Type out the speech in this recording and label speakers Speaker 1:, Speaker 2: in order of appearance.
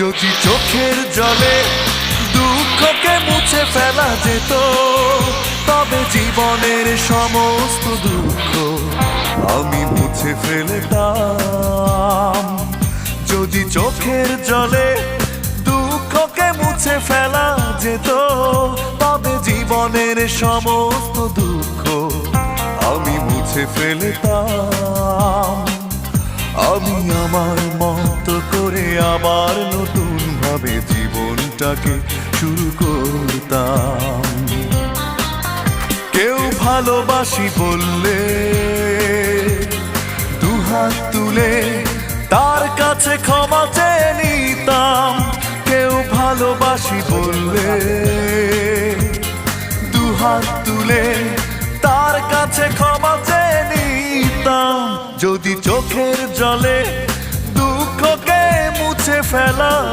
Speaker 1: যদি চোখের জলে দুঃখকে মুছে ফেলা যেত, তবে জীবনের সমস্ত দুঃখ আমি মুছে ফেলতাম। যদি চোখের জলে দুঃখকে মুছে ফেলা যেত, তবে জীবনের সমস্ত দুঃখ আমি মুছে ফেলতাম। আমি আমার মতো আবার নতুন ভাবে জীবনটাকে শুরু করতাম। কেউ ভালোবাসি বললে, দুহাত তুলে তার কাছে ক্ষমা চেয়ে নিতাম। কেউ ভালোবাসি বললে, দুহাত তুলে তার কাছে ক্ষমা চেয়ে নিতাম। যদি চোখের জলে দুঃখকে মুছে ফেলা